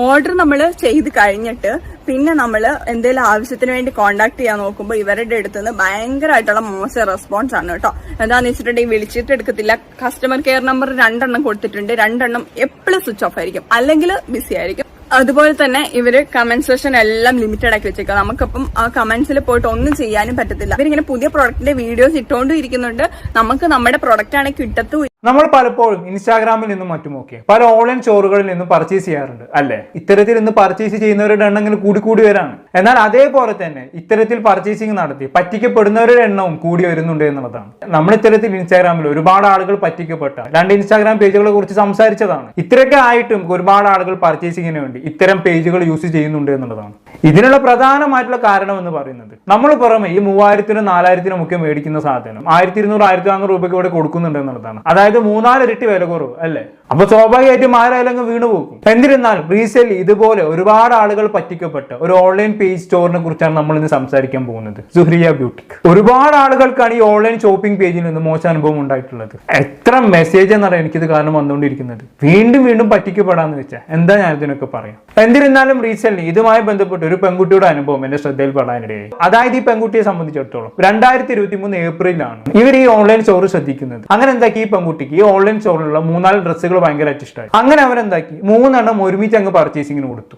Order നമ്മൾ ചെയ്ത് കഴിഞ്ഞിട്ട് പിന്നെ നമ്മൾ എന്തെങ്കിലും ആവശ്യത്തിന് വേണ്ടി കോണ്ടാക്ട് ചെയ്യാൻ നോക്കുമ്പോൾ ഇവരുടെ അടുത്ത് നിന്ന് ഭയങ്കരമായിട്ടുള്ള മോശം റെസ്പോൺസ് ആണ് കേട്ടോ. എന്താണെന്ന് വെച്ചിട്ടുണ്ടെങ്കിൽ വിളിച്ചിട്ട് എടുക്കത്തില്ല. കസ്റ്റമർ കെയർ നമ്പർ രണ്ടെണ്ണം കൊടുത്തിട്ടുണ്ട്. രണ്ടെണ്ണം എപ്പോഴും സ്വിച്ച് ഓഫ് ആയിരിക്കും. അല്ലെങ്കിൽ ബിസി ആയിരിക്കും. അതുപോലെ തന്നെ ഇവർ കമന്റ് സെഷൻ എല്ലാം ലിമിറ്റഡ് ആക്കി വെച്ചേക്കാം നമുക്കിപ്പം ആ കമന്റ്സിൽ പോയിട്ട് ഒന്നും ചെയ്യാനും പറ്റത്തില്ല. ഇവരിങ്ങനെ പുതിയ പ്രോഡക്റ്റിന്റെ വീഡിയോസ് ഇട്ടുകൊണ്ടും ഇരിക്കുന്നുണ്ട്. നമുക്ക് നമ്മുടെ പ്രോഡക്റ്റ് ആണെങ്കിൽ കിട്ടത്തും നമ്മൾ പലപ്പോഴും ഇൻസ്റ്റാഗ്രാമിൽ നിന്നും മറ്റുമൊക്കെ പല ഓൺലൈൻ സ്റ്റോറുകളിൽ നിന്നും പർച്ചേസ് ചെയ്യാറുണ്ട് അല്ലെ? ഇത്തരത്തിൽ ഇന്ന് പർച്ചേസ് ചെയ്യുന്നവരുടെ എണ്ണം കൂടി കൂടി വരാണ്. എന്നാൽ അതേപോലെ തന്നെ ഇത്തരത്തിൽ പർച്ചേസിങ് നടത്തി പറ്റിക്കപ്പെടുന്നവരുടെ എണ്ണവും കൂടി വരുന്നുണ്ട് എന്നുള്ളതാണ്. നമ്മൾ ഇത്തരത്തിൽ ഇൻസ്റ്റാഗ്രാമിൽ ഒരുപാട് ആളുകൾ പറ്റിക്കപ്പെട്ട രണ്ട് ഇൻസ്റ്റാഗ്രാം പേജുകളെ കുറിച്ച് സംസാരിച്ചതാണ്. ഇത്രയൊക്കെ ആയിട്ടും ഒരുപാട് ആളുകൾ പർച്ചേസിങ്ങിന് വേണ്ടി ഇത്തരം പേജുകൾ യൂസ് ചെയ്യുന്നുണ്ട് എന്നുള്ളതാണ്. ഇതിനുള്ള പ്രധാനമായിട്ടുള്ള കാരണം എന്ന് പറയുന്നത് നമ്മൾ പുറമെ ഈ മൂവായിരത്തിനും നാലായിരത്തിനും ഒക്കെ മേടിക്കുന്ന സാധനം ആയിരത്തി ഇരുന്നൂറ് ആയിരത്തി നാനൂറ് രൂപയ്ക്ക് ഇവിടെ കൊടുക്കുന്നുണ്ട് എന്നുള്ളതാണ്. അതായത് മൂന്നാൽ ഇരട്ടി വില കുറവ് അല്ലേ? അപ്പൊ സ്വാഭാവികമായിട്ടും ആരായാലും അങ്ങ് വീണു പോകും എന്നിരുന്നാലും റീസെയിൽ ഇതുപോലെ ഒരുപാട് ആളുകൾ പറ്റിക്കപ്പെട്ട ഒരു ഓൺലൈൻ പേജ് സ്റ്റോറിനെ കുറിച്ചാണ് നമ്മൾ ഇന്ന് സംസാരിക്കാൻ പോകുന്നത്. സുഹ്രിയ ബ്യൂട്ടി ഒരുപാട് ആളുകൾക്കാണ് ഈ ഓൺലൈൻ ഷോപ്പിംഗ് പേജിൽ നിന്ന് മോശം അനുഭവം ഉണ്ടായിട്ടുള്ളത്. എത്ര മെസ്സേജ് എന്നാണ് എനിക്കിത് കാരണം വന്നുകൊണ്ടിരിക്കുന്നത്. വീണ്ടും വീണ്ടും പറ്റിക്കപ്പെടാന്ന് വെച്ചാൽ എന്താ ഞാൻ ഇതിനൊക്കെ പറയാം? എന്നിരുന്നാലും റീസെയിൽ ഇതുമായി ബന്ധപ്പെട്ട് ഒരു പെൺകുട്ടിയുടെ അനുഭവം എന്റെ ശ്രദ്ധയിൽ പെടാനിടയായി അതായത് ഈ പെൺകുട്ടിയെ സംബന്ധിച്ചിടത്തോളം. രണ്ടായിരത്തി ഇരുപത്തി മൂന്ന് ഏപ്രിലാണ് ഇവർ ഈ ഓൺലൈൻ സ്റ്റോർ ശ്രദ്ധിക്കുന്നത്. അങ്ങനെ എന്താക്കി ഈ പെൺകുട്ടിക്ക് ഈ ഓൺലൈൻ സ്റ്റോറിലുള്ള മൂന്നാൽ ഡ്രസ്സുകൾ ഭയങ്കരമായിട്ട് ഇഷ്ടമായി അങ്ങനെ അവരെന്താക്കി? മൂന്നെണ്ണം ഒരുമിച്ച് അങ്ങ് പർച്ചേസിങ്ങിന് കൊടുത്തു.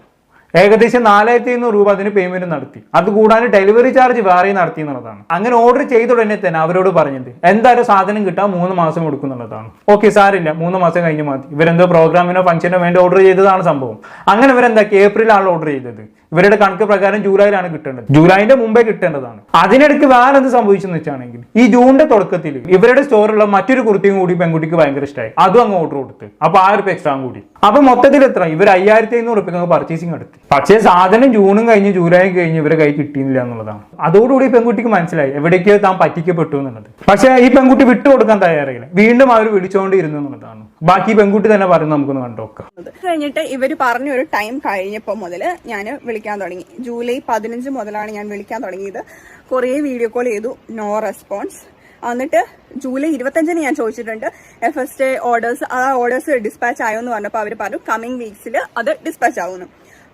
ഏകദേശം നാലായിരത്തി അഞ്ഞൂറ് രൂപ അതിന് പേയ്മെന്റ് നടത്തി. അതുകൂടാതെ ഡെലിവറി ചാർജ് വേറെ നടത്തി എന്നുള്ളതാണ്. അങ്ങനെ ഓർഡർ ചെയ്ത ഉടനെ തന്നെ അവരോട് പറഞ്ഞത് എന്തായാലും സാധനം കിട്ടാൻ മൂന്ന് മാസം എടുക്കും എന്നുള്ളതാണ്. ഓക്കെ സാറില്ല മൂന്ന് മാസം കഴിഞ്ഞ് മതി. ഇവരെന്തോ പ്രോഗ്രാമിനോ ഫംഗ്ഷനോ വേണ്ടി ഓർഡർ ചെയ്തതാണ് സംഭവം. അങ്ങനെ ഇവരെന്താക്കി? ഏപ്രിലാണ് ഓർഡർ ചെയ്തത്. ഇവരുടെ കണക്ക് പ്രകാരം ജൂലൈയിലാണ് കിട്ടേണ്ടത്. ജൂലൈന്റെ മുമ്പേ കിട്ടേണ്ടതാണ്. അതിനിടയ്ക്ക് വേറെ എന്ത് സംഭവിച്ചെന്ന് വെച്ചാണെങ്കിൽ ഈ ജൂണിന്റെ തുടക്കത്തിൽ ഇവരുടെ സ്റ്റോറിലുള്ള മറ്റൊരു കുർത്തിയും കൂടി പെൺകുട്ടിക്ക് ഭയങ്കര ഇഷ്ടമായി അതും അങ്ങ് ഓർഡർ കൊടുത്ത്. അപ്പൊ ആ ഒരു എക്സ്ട്രാ കൂടി. അപ്പൊ മൊത്തത്തിൽ എത്ര? ഇവർ അയ്യായിരത്തി അഞ്ഞൂറ് റുപ്യക്ക് നമുക്ക് പർച്ചേസിങ് നടത്തി. പക്ഷേ സാധനം ജൂണും കഴിഞ്ഞ് ജൂലൈയും കഴിഞ്ഞ് ഇവരെ കൈ കിട്ടിയില്ല എന്നുള്ളതാണ്. അതോടുകൂടി പെൺകുട്ടിക്ക് മനസ്സിലായി എവിടേക്ക് താൻ പറ്റിക്കപ്പെട്ടു എന്നുള്ളത്. പക്ഷേ ഈ പെൺകുട്ടി വിട്ടു കൊടുക്കാൻ തയ്യാറായില്ല. വീണ്ടും അവർ വിളിച്ചുകൊണ്ടിരുന്നു എന്നുള്ളതാണ്. ബാക്കി പെൺകുട്ടി തന്നെ പറയുന്നത് നമുക്കൊന്ന് കണ്ടുനോക്കാം കഴിഞ്ഞിട്ട് ഇവർ പറഞ്ഞ ഒരു ടൈം കഴിഞ്ഞപ്പോൾ മുതൽ ഞാൻ വിളിക്കാൻ തുടങ്ങി. ജൂലൈ പതിനഞ്ച് മുതലാണ് ഞാൻ വിളിക്കാൻ തുടങ്ങിയത്. കുറേ വീഡിയോ കോൾ ചെയ്തു. നോ റെസ്പോൺസ് എന്നിട്ട് ജൂലൈ ഇരുപത്തഞ്ചിന് ഞാൻ ചോദിച്ചിട്ടുണ്ട് എഫ് എസ് ഡേ ഓർഡേഴ്സ് ആ ഓർഡേഴ്സ് ഡിസ്പാച്ച് ആയോ എന്ന് പറഞ്ഞപ്പോൾ അവർ പറഞ്ഞു കമ്മിങ് വീക്സിൽ അത് ഡിസ്പാച്ച് ആവുന്നു.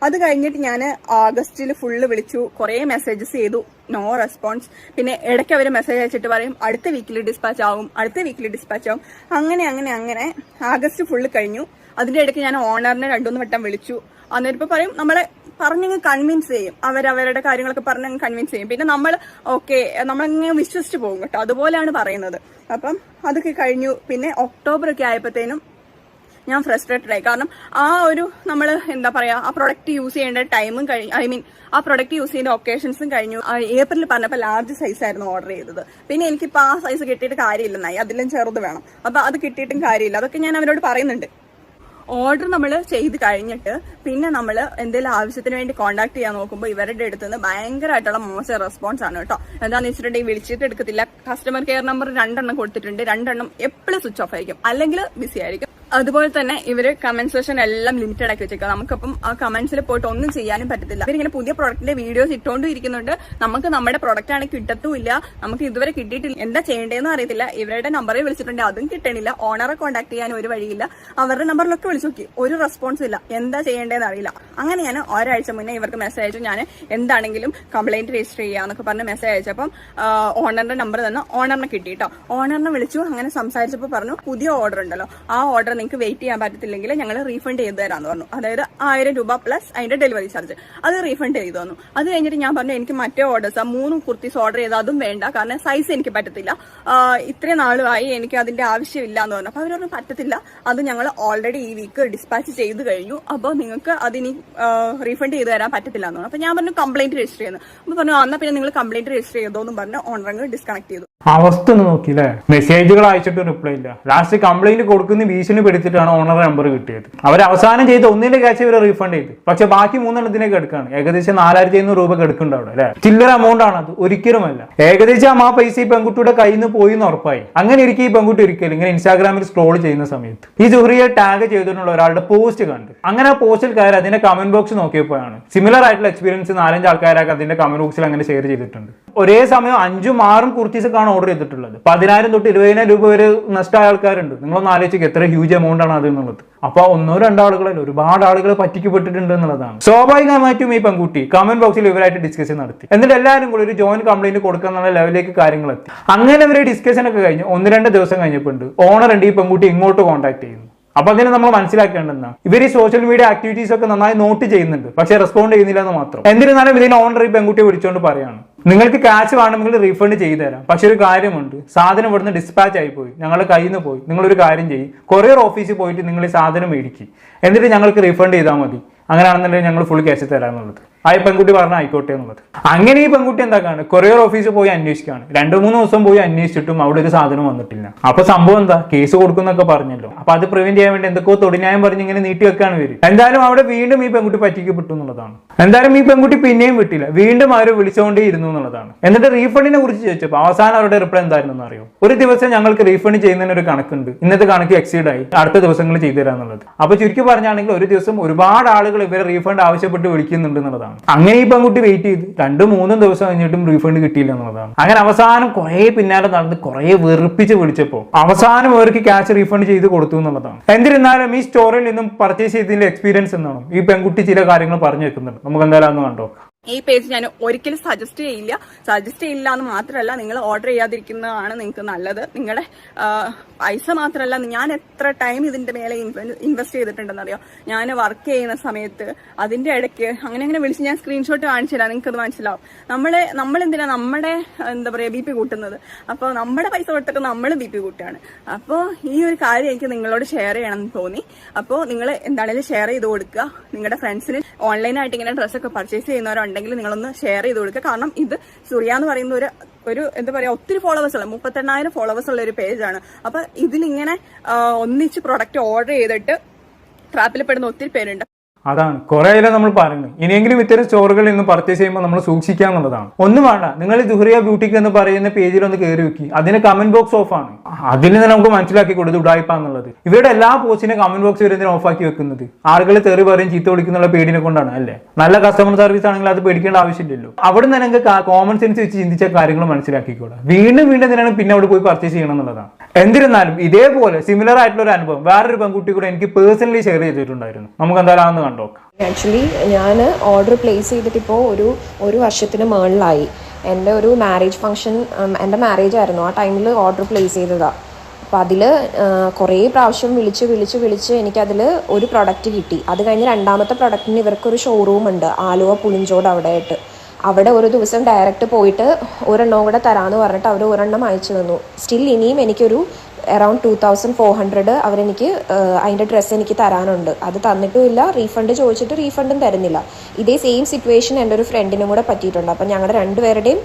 അത് കഴിഞ്ഞിട്ട് ഞാൻ ആഗസ്റ്റിൽ ഫുള്ള് വിളിച്ചു കുറേ മെസ്സേജസ് ചെയ്തു നോ റെസ്പോൺസ് പിന്നെ ഇടയ്ക്ക് അവർ മെസ്സേജ് അയച്ചിട്ട് പറയും അടുത്ത വീക്കിൽ ഡിസ്പാച്ച് ആവും അടുത്ത വീക്കിൽ ഡിസ്പാച്ച് ആവും. അങ്ങനെ അങ്ങനെ അങ്ങനെ ആഗസ്റ്റ് ഫുള്ള് കഴിഞ്ഞു. അതിന്റെ ഇടയ്ക്ക് ഞാൻ ഓണറിനെ രണ്ടുമൂന്ന് വട്ടം വിളിച്ചു. അന്നേരം ഇപ്പൊ പറയും നമ്മളെ പറഞ്ഞങ്ങ് കൺവിൻസ് ചെയ്യും. അവരവരുടെ കാര്യങ്ങളൊക്കെ പറഞ്ഞങ്ങ് കൺവിൻസ് ചെയ്യും. പിന്നെ നമ്മൾ ഓക്കെ നമ്മളങ്ങനെ വിശ്വസിച്ച് പോകും കേട്ടോ. അതുപോലെയാണ് പറയുന്നത്. അപ്പം അതൊക്കെ കഴിഞ്ഞു. പിന്നെ ഒക്ടോബർ ഒക്കെ ആയപ്പോഴത്തേനും ഞാൻ ഫ്രസ്ട്രേറ്റഡ് ആയി. കാരണം ആ ഒരു നമ്മൾ എന്താ പറയാ ആ പ്രൊഡക്റ്റ് യൂസ് ചെയ്യേണ്ട ടൈമും കഴിഞ്ഞു. ഐ മീൻ ആ പ്രൊഡക്റ്റ് യൂസ് ചെയ്യേണ്ട ഒക്കേഷൻസും കഴിഞ്ഞു. ഏപ്രിൽ പറഞ്ഞപ്പോൾ ലാർജ് സൈസ് ആയിരുന്നു ഓർഡർ ചെയ്തത്. പിന്നെ എനിക്കിപ്പോൾ ആ സൈസ് കിട്ടിയിട്ട് കാര്യമില്ലെന്നായി അതിലും ചെറുത് വേണം. അപ്പൊ അത് കിട്ടിയിട്ടും കാര്യമില്ല. അതൊക്കെ ഞാൻ അവരോട് പറയുന്നുണ്ട്. ഓർഡർ നമ്മൾ ചെയ്ത് കഴിഞ്ഞിട്ട് പിന്നെ നമ്മൾ എന്തെങ്കിലും ആവശ്യത്തിന് വേണ്ടി കോണ്ടാക്ട് ചെയ്യാൻ നോക്കുമ്പോൾ ഇവരുടെ അടുത്ത് നിന്ന് ഭയങ്കരമായിട്ടുള്ള മോശം റെസ്പോൺസ് ആണ് കേട്ടോ. എന്താണെന്ന് വെച്ചിട്ടുണ്ടെങ്കിൽ വിളിച്ചിട്ട് എടുക്കത്തില്ല. കസ്റ്റമർ കെയർ നമ്പർ രണ്ടെണ്ണം കൊടുത്തിട്ടുണ്ട്. രണ്ടെണ്ണം എപ്പോഴും സ്വിച്ച് ഓഫ് ആയിരിക്കും. അല്ലെങ്കിൽ ബിസി ആയിരിക്കും. അതുപോലെ തന്നെ ഇവർ കമന്റ് സെഷൻ എല്ലാം ലിമിറ്റഡ് ആക്കി വെച്ചേക്കാം നമുക്കപ്പം ആ കമന്റ്സിൽ പോയിട്ട് ഒന്നും ചെയ്യാനും പറ്റത്തില്ല. ഇവരിങ്ങനെ പുതിയ പ്രോഡക്റ്റിന്റെ വീഡിയോസ് ഇട്ടുകൊണ്ടും ഇരിക്കുന്നുണ്ട്. നമുക്ക് നമ്മുടെ പ്രോഡക്റ്റ് ആണെങ്കിൽ കിട്ടത്തുമില്ല. നമുക്ക് ഇതുവരെ കിട്ടിയിട്ടില്ല. എന്താ ചെയ്യേണ്ടതെന്ന് അറിയത്തില്ല. ഇവരുടെ നമ്പറിൽ വിളിച്ചിട്ടുണ്ട്. അതും കിട്ടണില്ല. ഓണറെ കോൺടാക്ട് ചെയ്യാൻ ഒരു വഴിയില്ല. അവരുടെ നമ്പറിലൊക്കെ വിളിച്ചു നോക്കി. ഒരു റെസ്പോൺസ് ഇല്ല. എന്താ ചെയ്യേണ്ടതെന്ന് അറിയില്ല. അങ്ങനെ ഞാൻ ഒരാഴ്ച മുന്നേ ഇവർക്ക് മെസ്സേജ് അയച്ചു. ഞാൻ എന്താണെങ്കിലും കംപ്ലൈന്റ് രജിസ്റ്റർ ചെയ്യുക എന്നൊക്കെ പറഞ്ഞ് മെസ്സേജ് അയച്ചപ്പം ഓണറിന്റെ നമ്പർ തന്നെ ഓണറിനെ കിട്ടി കേട്ടോ ഓണറിനെ വിളിച്ചു. അങ്ങനെ സംസാരിച്ചപ്പോൾ പറഞ്ഞു പുതിയ ഓർഡർ ഉണ്ടല്ലോ. ആ ഓർഡർ നിങ്ങൾക്ക് വെയിറ്റ് ചെയ്യാൻ പറ്റത്തില്ലെങ്കിൽ ഞങ്ങൾ റീഫണ്ട് ചെയ്ത് തരാമെന്ന് പറഞ്ഞു. അതായത് ആയിരം രൂപ പ്ലസ് അതിന്റെ ഡെലിവറി ചാർജ് അത് റീഫണ്ട് ചെയ്തു തന്നു. അത് കഴിഞ്ഞിട്ട് ഞാൻ പറഞ്ഞു എനിക്ക് മറ്റേ ഓർഡേഴ്സ് മൂന്ന് കുർത്തീസ് ഓർഡർ ചെയ്ത് അതും വേണ്ട. കാരണം സൈസ് എനിക്ക് പറ്റത്തില്ല. ഇത്രയും നാളുമായി എനിക്ക് അതിന്റെ ആവശ്യമില്ല എന്ന് പറഞ്ഞു. അപ്പൊ പറഞ്ഞു പറ്റത്തില്ല. അത് ഞങ്ങൾ ഓൾറെഡി ഈ വീക്ക് ഡിസ്പാച്ച് ചെയ്ത് കഴിഞ്ഞു. അപ്പോൾ നിങ്ങൾക്ക് അതിനി റീഫണ്ട് ചെയ്തു തരാൻ പറ്റത്തില്ല എന്ന് പറഞ്ഞു. അപ്പൊ ഞാൻ പറഞ്ഞു കംപ്ലൈന്റ് രജിസ്റ്റർ ചെയ്യുന്നു. അപ്പൊ പറഞ്ഞു "ആ, എന്നാ പിന്നെ നിങ്ങൾ കംപ്ലൈന്റ് രജിസ്റ്റർ ചെയ്തോ എന്ന് പറഞ്ഞ് ഓണറങ്ങ് ഡിസ്കണക്ട് ചെയ്തു. അവസ്ഥ ഒന്ന് നോക്കി അല്ലേ മെസ്സേജുകൾ അയച്ചിട്ട് റിപ്ലൈ ഇല്ല. ലാസ്റ്റ് കംപ്ലൈന്റ് കൊടുക്കുന്ന ഭീഷണി പെടുത്തിട്ടാണ് ഓണർ നമ്പർ കിട്ടിയത്. അവർ അവസാനം ചെയ്ത ഒന്നിന്റെ ക്യാഷ് ഇവരെ റീഫണ്ട് ചെയ്തു. പക്ഷെ ബാക്കി മൂന്നെണ്ണത്തിനേക്ക് എടുക്കാണ്. ഏകദേശം നാലായിരത്തി അഞ്ഞൂറ് രൂപ എടുക്കുന്നുണ്ട് അവിടെ അല്ലെ? ചില്ലറ എമൗണ്ട് ആണ് അത്. ഒരിക്കലുമല്ല. ഏകദേശം ആ പൈസ ഈ പെൺകുട്ടിയുടെ കയ്യിൽ നിന്ന് പോയി എന്ന് ഉറപ്പായി. അങ്ങനെ ഇരിക്കും ഈ പെൺകുട്ടി ഒരിക്കലും ഇങ്ങനെ ഇൻസ്റ്റാഗ്രാമിൽ സ്ക്രോൾ ചെയ്യുന്ന സമയത്ത്. ഈ ജുഹറിയെ ടാഗ് ചെയ്തിട്ടുള്ള ഒരാളുടെ പോസ്റ്റ് കണ്ട്. അങ്ങനെ ആ പോസ്റ്റിൽ കയറി അതിന്റെ കമന്റ് ബോക്സ് നോക്കിയപ്പോഴാണ്. സിമിലർ ആയിട്ടുള്ള എക്സ്പീരിയൻസ് നാലഞ്ച് ആൾക്കാരൊക്കെ അതിന്റെ കമന്റ് ബോക്സിൽ അങ്ങനെ ഷെയർ ചെയ്തിട്ടുണ്ട്. ഒരേ സമയം അഞ്ചും ആറും കുർത്തീസ് കാണും ഓർഡർ ചെയ്തിട്ടുള്ളത്. പതിനായിരം തൊട്ട് ഇരുപതിനായിരം രൂപ വരെ നഷ്ടമായ ആൾക്കാരുണ്ട്. നിങ്ങളൊന്ന് ആലോചിക്കുക എത്ര ഹ്യൂജ് എമൗണ്ട് ആണ് അത് എന്നുള്ളത്. അപ്പൊ ഒന്നോ രണ്ടോ ആളുകളല്ല ഒരുപാട് ആളുകൾ പറ്റിക്കപ്പെട്ടിട്ടുണ്ട് എന്നുള്ളതാണ്. സ്വാഭാവികമായിട്ടും ഈ പെൺകുട്ടി കമന്റ് ബോക്സിൽ ഇവരായിട്ട് ഡിസ്കഷൻ നടത്തി. എന്നിട്ട് എല്ലാവരും കൂടി ഒരു ജോയിന്റ് കംപ്ലൈന്റ് കൊടുക്കാന്നുള്ള ലെവലിലേക്ക് കാര്യങ്ങൾ എത്തി അങ്ങനെ ഇവരെ ഡിസ്കഷൻ ഒക്കെ കഴിഞ്ഞ് ഒന്ന് രണ്ട് ദിവസം കഴിഞ്ഞപ്പോൾ ഓണർ ഉണ്ട് ഈ പെൺകുട്ടി ഇങ്ങോട്ട് കോൺടാക്ട് ചെയ്യുന്നു. അപ്പൊ അതിനെ നമ്മൾ മനസ്സിലാക്കേണ്ടതെന്നാ ഇവർ ഈ സോഷ്യൽ മീഡിയ ആക്ടിവിറ്റീസ് ഒക്കെ നന്നായി നോട്ട് ചെയ്യുന്നുണ്ട്. പക്ഷെ റെസ്പോണ്ട് ചെയ്യുന്നില്ല എന്ന് മാത്രം. എന്നിരുന്നാലും ഇതിന് ഓണർ ഈ പെൺകുട്ടിയെ വിളിച്ചുകൊണ്ട് പറയാണ്. നിങ്ങൾക്ക് ക്യാഷ് വേണമെങ്കിൽ റീഫണ്ട് ചെയ്തു തരാം പക്ഷെ ഒരു കാര്യമുണ്ട്. സാധനം ഇവിടുന്ന് ഡിസ്പാച്ച് ആയി പോയി ഞങ്ങളുടെ കയ്യിൽ നിന്ന് പോയി. നിങ്ങളൊരു കാര്യം ചെയ്യും. കൊറിയർ ഓഫീസിൽ പോയിട്ട് നിങ്ങൾ ഈ സാധനം മേടിക്കും. എന്നിട്ട് ഞങ്ങൾക്ക് റീഫണ്ട് ചെയ്താൽ മതി. അങ്ങനെയാണെന്നുണ്ടെങ്കിൽ ഞങ്ങൾ ഫുൾ ക്യാഷ് തരാമെന്നുള്ളത്. ആ പെൺകുട്ടി പറഞ്ഞ ആയിക്കോട്ടെ എന്നുള്ളത്. അങ്ങനെ ഈ പെൺകുട്ടി എന്താക്കാണ് കൊറിയർ ഓഫീസിൽ പോയി അന്വേഷിക്കുകയാണ്. രണ്ടു മൂന്ന് ദിവസം പോയി അന്വേഷിച്ചിട്ടും അവിടെ ഒരു സാധനം വന്നിട്ടില്ല. അപ്പൊ സംഭവം എന്താ? കേസ് കൊടുക്കുന്നൊക്കെ പറഞ്ഞല്ലോ. അപ്പൊ അത് പ്രിവെന്റ് ചെയ്യാൻ വേണ്ടി എന്തൊക്കെയോ തൊടിനായം പറഞ്ഞ് ഇങ്ങനെ നീട്ടി വെക്കാണ് വരും എന്തായാലും അവിടെ വീണ്ടും ഈ പെൺകുട്ടി പറ്റിക്കപ്പെട്ടു എന്നുള്ളതാണ്. എന്തായാലും ഈ പെൺകുട്ടി പിന്നെയും വിട്ടില്ല. വീണ്ടും അവരെ വിളിച്ചുകൊണ്ടേ ഇരുന്നു എന്നുള്ളതാണ്. എന്നിട്ട് റീഫണ്ടിനെ കുറിച്ച് ചോദിച്ചപ്പോൾ അവസാനം അവരുടെ റിപ്ലൈ എന്തായിരുന്നു അറിയോ? ഒരു ദിവസം ഞങ്ങൾക്ക് റീഫണ്ട് ചെയ്യുന്നതിന് ഒരു കണക്കുണ്ട്. ഇന്നത്തെ കണക്ക് എക്സീഡ് ആയി. അടുത്ത ദിവസങ്ങളിൽ ചെയ്തു തരാന്നുള്ളത് അപ്പൊ ചുരുക്കി പറഞ്ഞാണെങ്കിൽ ഒരു ദിവസം ഒരുപാട് ആളുകൾ ഇവരെ റീഫണ്ട് ആവശ്യപ്പെട്ട് വിളിക്കുന്നുണ്ട് എന്നുള്ളതാണ്. അങ്ങനെ ഈ പെൺകുട്ടി വെയിറ്റ് ചെയ്ത് രണ്ടും മൂന്നും ദിവസം കഴിഞ്ഞിട്ടും റീഫണ്ട് കിട്ടിയില്ല എന്നുള്ളതാണ്. അങ്ങനെ അവസാനം കുറെ പിന്നാലെ നടന്ന് കുറെ വെറുപ്പിച്ച് വിളിച്ചപ്പോൾ അവസാനം അവർക്ക് ക്യാഷ് റീഫണ്ട് ചെയ്ത് കൊടുത്തു എന്നുള്ളതാണ്. എന്നിരുന്നാലും ഈ സ്റ്റോറിൽ നിന്നും പർച്ചേസ് ചെയ്തതിന്റെ എക്സ്പീരിയൻസ് എന്നാണ് ഈ പെൺകുട്ടി ചില കാര്യങ്ങൾ പറഞ്ഞു വെക്കുന്നുണ്ട് നമുക്ക് എന്തായാലും ഒന്ന് കണ്ടോ ഈ പേജ് ഞാൻ ഒരിക്കലും സജസ്റ്റ് ചെയ്യില്ല. സജസ്റ്റ് ചെയ്യില്ല എന്ന് മാത്രമല്ല നിങ്ങൾ ഓർഡർ ചെയ്യാതിരിക്കുന്നതാണ് നിങ്ങൾക്ക് നല്ലത്. നിങ്ങളുടെ പൈസ മാത്രമല്ല ഞാൻ എത്ര ടൈം ഇതിന്റെ മേലെ ഇൻവെസ്റ്റ് ചെയ്തിട്ടുണ്ടെന്ന് അറിയോ? ഞാൻ വർക്ക് ചെയ്യുന്ന സമയത്ത് അതിന്റെ ഇടയ്ക്ക് അങ്ങനെ അങ്ങനെ വിളിച്ച് ഞാൻ സ്ക്രീൻഷോട്ട് കാണിച്ചില്ല നിങ്ങൾക്ക് അത് മനസ്സിലാവും. നമ്മളെ എന്തിനാ നമ്മുടെ എന്താ പറയാ ബി പി കൂട്ടുന്നത്? അപ്പോൾ നമ്മുടെ പൈസ കൊടുത്തിട്ട് നമ്മൾ ബി പി കൂട്ടുകയാണ്. അപ്പോൾ ഈ ഒരു കാര്യം എനിക്ക് നിങ്ങളോട് ഷെയർ ചെയ്യണം എന്ന് തോന്നി. അപ്പോൾ നിങ്ങൾ എന്താണെങ്കിലും ഷെയർ ചെയ്ത് കൊടുക്കുക. നിങ്ങളുടെ ഫ്രണ്ട്സിന് ഓൺലൈനായിട്ട് ഇങ്ങനെ ഡ്രസ്സൊക്കെ പർച്ചേസ് ചെയ്യുന്നവരുണ്ടെങ്കിൽ നിങ്ങളൊന്ന് ഷെയർ ചെയ്ത് കൊടുക്കുക. കാരണം ഇത് സുറിയ എന്ന് പറയുന്ന ഒരു ഒരു എന്താ പറയാ ഒത്തിരി ഫോളോവേഴ്സ് ഉള്ള മുപ്പത്തെണ്ണായിരം ഫോളോവേഴ്സ് ഉള്ള ഒരു പേജാണ് അപ്പൊ ഇതിലിങ്ങനെ ഒന്നിച്ച് പ്രൊഡക്റ്റ് ഓർഡർ ചെയ്തിട്ട് ട്രാപ്പിൽ പെടുന്ന ഒത്തിരി പേരുണ്ട്. അതാണ്. കുറെ ആയാലും നമ്മൾ പറയുന്നത് ഇനിയെങ്കിലും ഇത്തരം സ്റ്റോറുകൾ ഇന്ന് പർച്ചേസ് ചെയ്യുമ്പോൾ നമ്മൾ സൂക്ഷിക്കുക എന്നുള്ളതാണ്. ഒന്നും വേണ്ട. നിങ്ങൾ ജുഹറിയ ബ്യൂട്ടിക്ക് എന്ന് പറയുന്ന പേജിൽ ഒന്ന് കയറി വെക്കി അതിന് കമന്റ് ബോക്സ് ഓഫ് ആണ്. അതിൽ നിന്ന് നമുക്ക് മനസ്സിലാക്കി കൊടുത്ത് ഉടായ്പ എന്നുള്ളത്. ഇവരുടെ എല്ലാ പോസ്റ്റിനും കമന്റ് ബോക്സ് വരുന്നതിന് ഓഫ് ആക്കി വെക്കുന്നത്. ആളുകൾ തെറി പറയും ചീത്ത വിളിക്കുന്നുള്ള പേടിനെ കൊണ്ടാണ് അല്ലേ? നല്ല കസ്റ്റമർ സർവീസ് ആണെങ്കിൽ അത് പേടിക്കേണ്ട ആവശ്യമില്ലല്ലോ. അവിടെ നിന്ന് നിങ്ങൾക്ക് കോമൺ സെൻസ് വെച്ച് ചിന്തിച്ച കാര്യങ്ങൾ മനസ്സിലാക്കിക്കൂടാ വീണ്ടും വീണ്ടും തന്നെയാണ് പിന്നെ അവിടെ പോയി പർച്ചേസ് ചെയ്യണം എന്നുള്ളതാണ്. എന്നിരുന്നാലും ഇതേപോലെ സിമിലർ ആയിട്ടുള്ള ഒരു അനുഭവം വേറൊരു പെൺകുട്ടി കൂടെ എനിക്ക് പേഴ്സണലി ഷെയർ ചെയ്തിട്ടുണ്ടായിരുന്നു. നമുക്ക് എന്തായാലും കണ്ടോക്കാം ആക്ച്വലി ഞാൻ ഓർഡർ പ്ലേസ് ചെയ്തിട്ട് ഇപ്പോൾ ഒരു ഒരു വർഷത്തിന് മുകളിലായി. എന്റെ ഒരു മാരേജ് ഫംഗ്ഷൻ എന്റെ മാരേജ് ആയിരുന്നു. ആ ടൈമിൽ ഓർഡർ പ്ലേസ് ചെയ്തതാണ് അപ്പം അതിൽ കുറേ പ്രാവശ്യം വിളിച്ച് വിളിച്ച് വിളിച്ച് എനിക്കതിൽ ഒരു പ്രൊഡക്റ്റ് കിട്ടി. അത് കഴിഞ്ഞ് രണ്ടാമത്തെ പ്രൊഡക്റ്റിന് ഇവർക്കൊരു ഷോറൂം ഉണ്ട്. ആലുവ പുളിഞ്ചോട് അവിടെ ആയിട്ട് അവിടെ ഒരു ദിവസം ഡയറക്റ്റ് പോയിട്ട് ഒരെണ്ണം കൂടെ തരാമെന്ന് പറഞ്ഞിട്ട് അവർ ഒരെണ്ണം അയച്ചു തന്നു. സ്റ്റിൽ ഇനിയും എനിക്കൊരു around two thousand four hundred അവരെനിക്ക് അതിന്റെ ഡ്രസ്സ് എനിക്ക് തരാനുണ്ട്. അത് തന്നിട്ടും ഇല്ല റീഫണ്ട് ചോദിച്ചിട്ട് റീഫണ്ടും തരുന്നില്ല. ഇതേ സെയിം സിറ്റുവേഷൻ എന്റെ ഒരു ഫ്രണ്ടിനും കൂടെ പറ്റിയിട്ടുണ്ട്. അപ്പം ഞങ്ങളുടെ രണ്ടുപേരുടെയും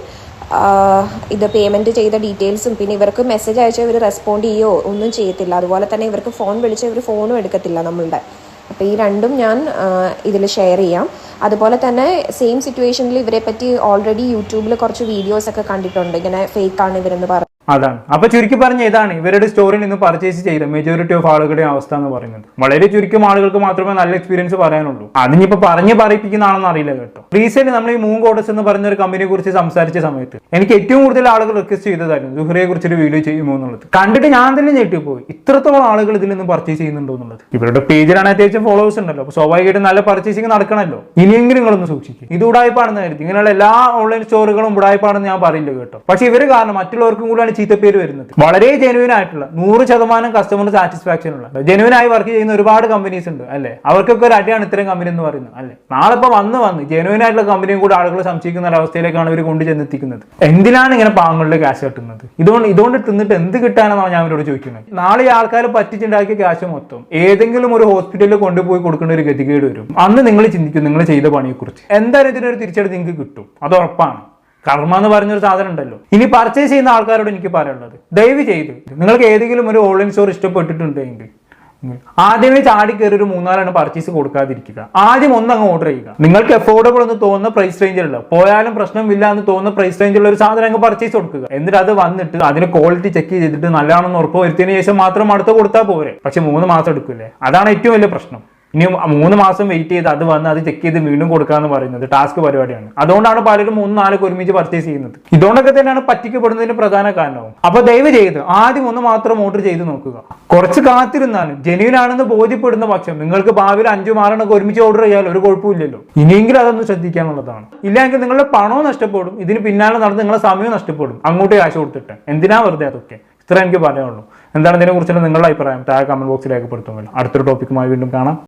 ഇത് പേയ്മെന്റ് ചെയ്ത ഡീറ്റെയിൽസും പിന്നെ ഇവർക്ക് മെസ്സേജ് അയച്ചാൽ ഇവർ റെസ്പോണ്ട് ചെയ്യോ? ഒന്നും ചെയ്യത്തില്ല. അതുപോലെ തന്നെ ഇവർക്ക് ഫോൺ വിളിച്ചാൽ ഇവർ ഫോണും എടുക്കത്തില്ല നമ്മളുടെ. അപ്പോൾ ഈ രണ്ടും ഞാൻ ഇതിൽ ഷെയർ ചെയ്യാം. അതുപോലെ തന്നെ സെയിം സിറ്റുവേഷനിൽ ഇവരെ പറ്റി ഓൾറെഡി യൂട്യൂബിൽ കുറച്ച് വീഡിയോസ് ഒക്കെ കണ്ടിട്ടുണ്ട്. ഇങ്ങനെ ഫേക്കാണ് ഇവരെന്ന് പറഞ്ഞു. അതാണ്. അപ്പൊ ചുരുക്കി പറഞ്ഞ ഇതാണ്. ഇവരുടെ സ്റ്റോറിൽ നിന്ന് പർച്ചേസ് ചെയ്ത മെജോറിറ്റി ഓഫ് ആളുകളുടെ അവസ്ഥ എന്ന് പറയുന്നത്. വളരെ ചുരുക്കം ആളുകൾക്ക് മാത്രമേ നല്ല എക്സ്പീരിയൻസ് പറയാനുള്ളൂ. അതിനിപ്പോ പറഞ്ഞ് പറയിപ്പിക്കുന്നതാണെന്ന് അറിയില്ല കേട്ടോ. റീസെന്റ് നമ്മൾ ഈ മൂൺ കോഡസ് എന്ന് പറഞ്ഞ ഒരു കമ്പനിയെ കുറിച്ച് സംസാരിച്ച സമയത്ത് എനിക്ക് ഏറ്റവും കൂടുതൽ ആളുകൾ റിക്വസ്റ്റ് ചെയ്തതായിരുന്നു. ദുഹ്റയെ കുറിച്ചൊരു വീഡിയോ ചെയ്യുമോ എന്നുള്ളത്. കണ്ടിട്ട് ഞാൻ തന്നെ ഞെട്ടിപ്പോയി. ഇത്രത്തോളം ആളുകൾ ഇതിൽ നിന്ന് പർച്ചേസ് ചെയ്യുന്നുണ്ടോ എന്നുള്ളത്. ഇവരുടെ പേജിലാണ് അത്യാവശ്യം ഫോളോവേഴ്സ് ഉണ്ടല്ലോ. അപ്പൊ സ്വാഭാവികമായിട്ടും നല്ല പർച്ചേസിംഗ് നടക്കണമല്ലോ ഇനിയെങ്കിലും നിങ്ങളൊന്ന് സൂക്ഷിക്കും. ഇത് ഉടായ്പാണെന്ന് കരുതി. ഇങ്ങനെയുള്ള എല്ലാ ഓൺലൈൻ സ്റ്റോറുകളും ഉടായ്പാണെന്ന് ഞാൻ പറയില്ല കേട്ടോ. പക്ഷെ ഇവർ കാരണം മറ്റുള്ളവർക്കും കൂടിയാണ് ചീത്തപ്പേര് വരുന്നത്. വളരെ ജെനുവിൻ ആയിട്ടുള്ള നൂറ് ശതമാനം കസ്റ്റമർ സാറ്റിസ്ഫാക്ഷൻ ഉള്ള. ജെനുവിൻ ആയി വർക്ക് ചെയ്യുന്ന ഒരുപാട് കമ്പനീസ് ഉണ്ട് അല്ലെ? അവർക്കൊക്കെ ഒരു അടിയാണ് ഇത്തരം കമ്പനി എന്ന് പറയുന്നത് അല്ലെ? നാളെ ഇപ്പൊ വന്ന് വന്ന് ജെനുവിൻ ആയിട്ടുള്ള കമ്പനിയും കൂടെ ആളുകൾ സംശയിക്കുന്ന ഒരു അവസ്ഥയിലേക്കാണ് ഇവർ കൊണ്ടു ചെന്നെത്തിക്കുന്നത്. എന്തിനാണ് ഇങ്ങനെ പാങ്ങളുടെ ക്യാഷ് കിട്ടുന്നത്? ഇതുകൊണ്ട് ഇതുകൊണ്ട് തിന്നിട്ട് എന്ത് കിട്ടാനാണ് ഞാൻ അവരോട് ചോദിക്കുന്നത്. നാളെ ഈ ആൾക്കാർ പറ്റിച്ചുണ്ടാക്കിയ ക്യാഷ് മൊത്തം ഏതെങ്കിലും ഒരു ഹോസ്പിറ്റലിൽ കൊണ്ടുപോയി കൊടുക്കേണ്ട ഒരു ഗതികേട് വരും. അന്ന് നിങ്ങൾ ചിന്തിക്കും നിങ്ങൾ ചെയ്ത പണിയെക്കുറിച്ച്. എന്തായാലും ഇതിനൊരു തിരിച്ചടി നിങ്ങൾക്ക് കിട്ടും. അത് ഉറപ്പാണ്. കർമ്മ എന്ന് പറഞ്ഞൊരു സാധനം ഉണ്ടല്ലോ. ഇനി പർച്ചേസ് ചെയ്യുന്ന ആൾക്കാരോട് എനിക്ക് പറയാനുള്ളത് ദയവ് ചെയ്ത് നിങ്ങൾക്ക് ഏതെങ്കിലും ഒരു ഓൺലൈൻ സ്റ്റോർ ഇഷ്ടപ്പെട്ടിട്ടുണ്ടെങ്കിൽ ആദ്യമേ ചാടി കയറി ഒരു മൂന്നാലാണ് പർച്ചേസ് കൊടുക്കാതിരിക്കുക. ആദ്യം ഒന്നങ്ങ് ഓർഡർ ചെയ്യുക. നിങ്ങൾക്ക് അഫോർഡബിൾ എന്ന് തോന്നുന്ന പ്രൈസ് റേഞ്ചിലുള്ള പോയാലും പ്രശ്നമില്ല എന്ന് തോന്നുന്ന പ്രൈസ് റേഞ്ചിലുള്ള ഒരു സാധനം അങ്ങ് പർച്ചേസ് കൊടുക്കുക. എന്നിട്ട് അത് വന്നിട്ട് അതിന് ക്വാളിറ്റി ചെക്ക് ചെയ്തിട്ട് നല്ലതാണെന്ന് ഉറപ്പ് വരുത്തിയതിനു ശേഷം മാത്രം അടുത്ത് കൊടുത്താൽ പോരെ. പക്ഷെ മൂന്ന് മാസം എടുക്കില്ലേ? അതാണ് ഏറ്റവും വലിയ പ്രശ്നം. ഇനി മൂന്ന് മാസം വെയിറ്റ് ചെയ്ത് അത് വന്ന് അത് ചെക്ക് ചെയ്ത് വീണ്ടും കൊടുക്കാന്ന് പറയുന്നത് ടാസ്ക് പരിപാടിയാണ്. അതുകൊണ്ടാണ് പലരും മൂന്ന് നാലൊക്കെ ഒരുമിച്ച് പർച്ചേസ് ചെയ്യുന്നത്. ഇതുകൊണ്ടൊക്കെ തന്നെയാണ് പറ്റിക്കപ്പെടുന്നതിന് പ്രധാന കാരണവും. അപ്പൊ ദയവ് ചെയ്ത് ആദ്യം ഒന്ന് മാത്രം ഓർഡർ ചെയ്ത് നോക്കുക. കുറച്ച് കാത്തിരുന്നാലും ജെന്യൂൻ ആണെന്ന് ബോധ്യപ്പെടുന്ന പക്ഷം നിങ്ങൾക്ക് ഭാവിയിൽ അഞ്ചു മാറണൊക്കെ ഒരുമിച്ച് ഓർഡർ ചെയ്യാൻ ഒരു കുഴപ്പമില്ലല്ലോ. ഇനിയെങ്കിലും അതൊന്ന് ശ്രദ്ധിക്കാന്നുള്ളതാണ് ഇല്ലെങ്കിൽ നിങ്ങളുടെ പണവും നഷ്ടപ്പെടും. ഇതിന് പിന്നാലെ നടന്ന് നിങ്ങളുടെ സമയവും നഷ്ടപ്പെടും. അങ്ങോട്ട് കാശ് കൊടുത്തിട്ട്. എന്തിനാ വെറുതെ അതൊക്കെ? ഇത്ര എനിക്ക് പറയാനുള്ളൂ. എന്താണ് ഇതിനെക്കുറിച്ചുള്ള നിങ്ങളുടെ അഭിപ്രായം? താഴെ കമന്റ് ബോക്സിൽ രേഖപ്പെടുത്തുമല്ലോ അടുത്തൊരു ടോപ്പിക്കുമായി വീണ്ടും കാണാം.